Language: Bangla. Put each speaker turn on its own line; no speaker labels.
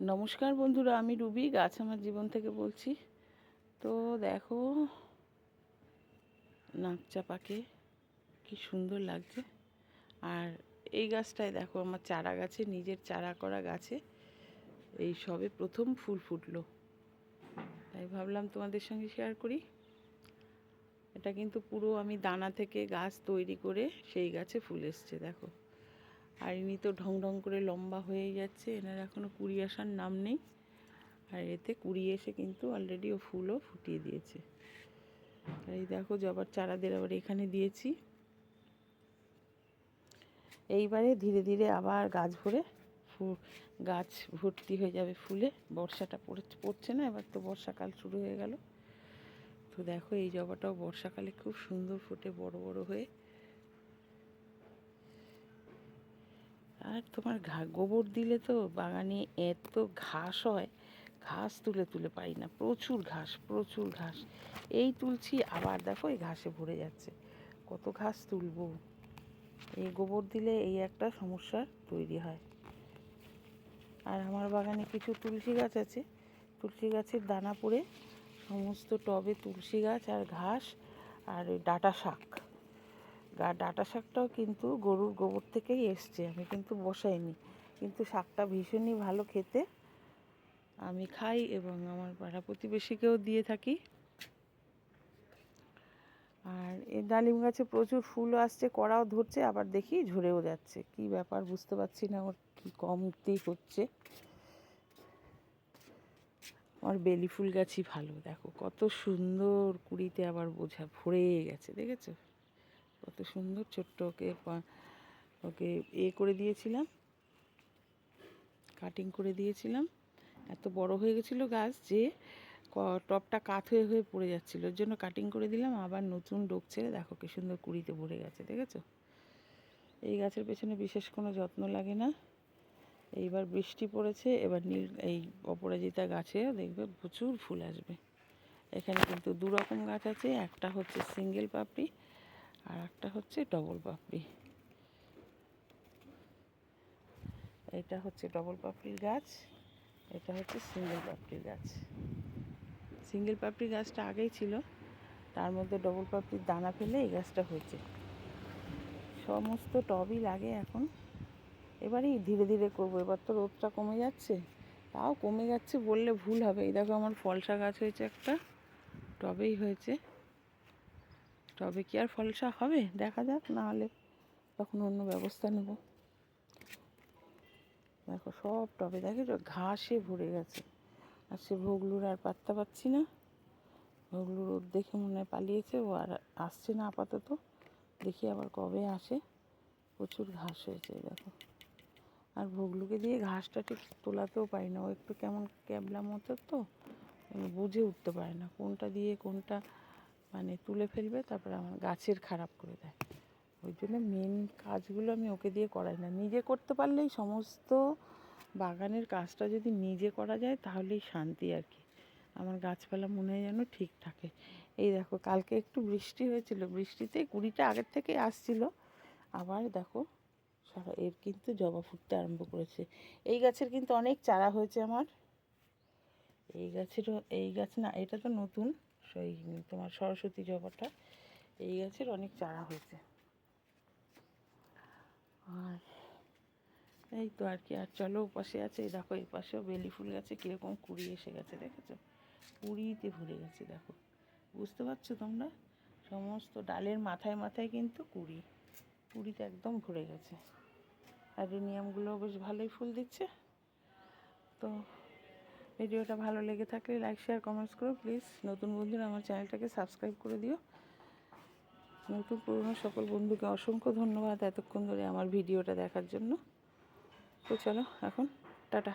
নমস্কার বন্ধুরা, আমি রুবি, গাছ আমার জীবন থেকে বলছি। তো দেখো নাকচা পাকে কি সুন্দর লাগছে। আর এই গাছটায় দেখো, আমার চারা গাছে, নিজের চারা করা গাছে, এই সবে প্রথম ফুল ফুটলো। তাই ভাবলাম তোমাদের সঙ্গে শেয়ার করি। এটা কিন্তু পুরো আমি দানা থেকে গাছ তৈরি করে সেই গাছে ফুল এসছে, দেখো। আর ইনি তো ঢং ঢং করে লম্বা হয়েই যাচ্ছে, এনার এখনও কুড়ি আসার নাম নেই। আর এতে কুড়ি এসে কিন্তু অলরেডি ও ফুলও ফুটিয়ে দিয়েছে। আর এই দেখো জবার চারাদের আবার এখানে দিয়েছি। এইবারে ধীরে ধীরে আবার গাছ ভরে গাছ ভর্তি হয়ে যাবে ফুলে। বর্ষাটা পড়ে, পড়ছে না, এবার তো বর্ষাকাল শুরু হয়ে গেল। তো দেখো এই জবাটাও বর্ষাকালে খুব সুন্দর ফুটে বড় বড় হয়ে। আর তোমার ঘা, গোবর দিলে তো বাগানে এত ঘাস হয়, ঘাস তুলে তুলে পাই না, প্রচুর ঘাস প্রচুর ঘাস। এই তুলছি, আবার দেখো এই ঘাসে ভরে যাচ্ছে। কত ঘাস তুলবো? এই গোবর দিলে এই একটা সমস্যা তৈরি হয়। আর আমার বাগানে কিছু তুলসী গাছ আছে। তুলসী গাছের দানা পড়ে সমস্ত টবে তুলসী গাছ আর ঘাস আর ডাঁটা শাক। ডাঁটা শাকটাও কিন্তু গরুর গোবর থেকেই এসছে, আমি কিন্তু বসাইনি। কিন্তু শাকটা ভীষণই ভালো খেতে। আমি খাই এবং আমার পাড়া প্রতিবেশীকেও দিয়ে থাকি। আর এই ডালিম গাছে প্রচুর ফুলও আসছে, কড়াও ধরছে, আবার দেখি ঝরেও যাচ্ছে। কি ব্যাপার বুঝতে পারছি না ওর কী কমতেই হচ্ছে। আমার বেলি ফুল গাছই ভালো, দেখো কত সুন্দর কুড়িতে আবার বোঝা ভরে গেছে, দেখেছ? কত সুন্দর ছোট্ট ওকে ওকে এ করে দিয়েছিলাম। কাটিং করে দিয়েছিলাম। এত বড় হয়ে গেছিল গাছ যে টপটা কাত হয়ে হয়ে পড়ে যাচ্ছিল। ওর জন্য কাটিং করে দিলাম, আবার নতুন ডোক ছেড়ে দেখো কি সুন্দর কুড়িতে ভরে গেছে, দেখেছ? এই গাছের পেছনে বিশেষ কোনো যত্ন লাগে না। এইবার বৃষ্টি পড়েছে, এবার নীল, এই অপরাজিতা গাছে দেখবে প্রচুর ফুল আসবে। এখানে কিন্তু দু রকম গাছ আছে, একটা হচ্ছে সিঙ্গেল পাপড়ি আর একটা হচ্ছে ডবল পাপড়ি। এটা হচ্ছে ডবল পাপড়ির গাছ, এটা হচ্ছে সিঙ্গেল পাপড়ির গাছ। সিঙ্গেল পাপড়ি গাছটা আগেই ছিল, তার মধ্যে ডবল পাপড়ির দানা ফেলে এই গাছটা হয়েছে। সমস্ত টবই লাগে এখন। এবারেই ধীরে ধীরে করব, এবার তো রোদটা কমে যাচ্ছে। তাও কমে যাচ্ছে বললে ভুল হবে এই দেখো আমার ফলসা গাছ হয়েছে একটা, টবেই হয়েছে। টবে কি আর ফলসা হবে? দেখা যাক, না হলে তখন অন্য ব্যবস্থা নেব। দেখো, সব টবে, দেখে ঘাসে ভরে গেছে। আর সে ভোগলুর আর পাত্তা পাচ্ছি না। ভোগলু রোদ দেখে মনে হয় পালিয়েছে, ও আর আসছে না আপাতত। দেখি আবার কবে আসে। প্রচুর ঘাস হয়েছে, দেখো। আর ভোগলুকে দিয়ে ঘাসটা ঠিক তোলাতেও পারি না। ও একটু কেমন ক্যাবলা মতো তো বুঝে উঠতে পারে না। কোনটা দিয়ে কোনটা মানে তুলে ফেলবে, তারপরে আমার গাছের খারাপ করে দেয়। ওই জন্য মেন কাজগুলো আমি ওকে দিয়ে করাই না। নিজে করতে পারলেই সমস্ত বাগানের কাজটা যদি নিজে করা যায়, তাহলেই শান্তি আর কি। আমার গাছপালা মনে হয় যেন ঠিক থাকে। এই দেখো, কালকে একটু বৃষ্টি হয়েছিল। বৃষ্টিতে কুড়িটা আগের থেকে আসছিল। আবার দেখো, সারা এর কিন্তু জবা ফুটতে আরম্ভ করেছে। এই গাছের কিন্তু অনেক চারা হয়েছে আমার। এই গাছেরও, এই গাছ না, এটা তো নতুন। সেই, তোমার সরস্বতী জবাটা। এই গাছের অনেক চারা হয়েছে। আর এই তো আর কি, আর চলো পাশে আছে, দেখো এই পাশেও বেলি ফুল গাছে কীরকম কুড়ি এসে গেছে, দেখেছ? কুড়িতে ভরে গেছে, দেখো। বুঝতে পারছ তোমরা? সমস্ত ডালের মাথায় মাথায় কিন্তু কুড়ি। কুড়িতে একদম ভরে গেছে। অ্যাডেনিয়ামগুলো বেশ ভালোই ফুল দিচ্ছে। তো ভিডিওটা ভালো লেগে থাকলে লাইক শেয়ার কমেন্টস করো প্লিজ নতুন বন্ধুরা আমার চ্যানেলটাকে সাবস্ক্রাইব করে দিও। নতুন পুরনো সকল বন্ধুকে অসংখ্য ধন্যবাদ এতক্ষণ ধরে আমার ভিডিওটা দেখার জন্য। তো চলো, এখন টাটা।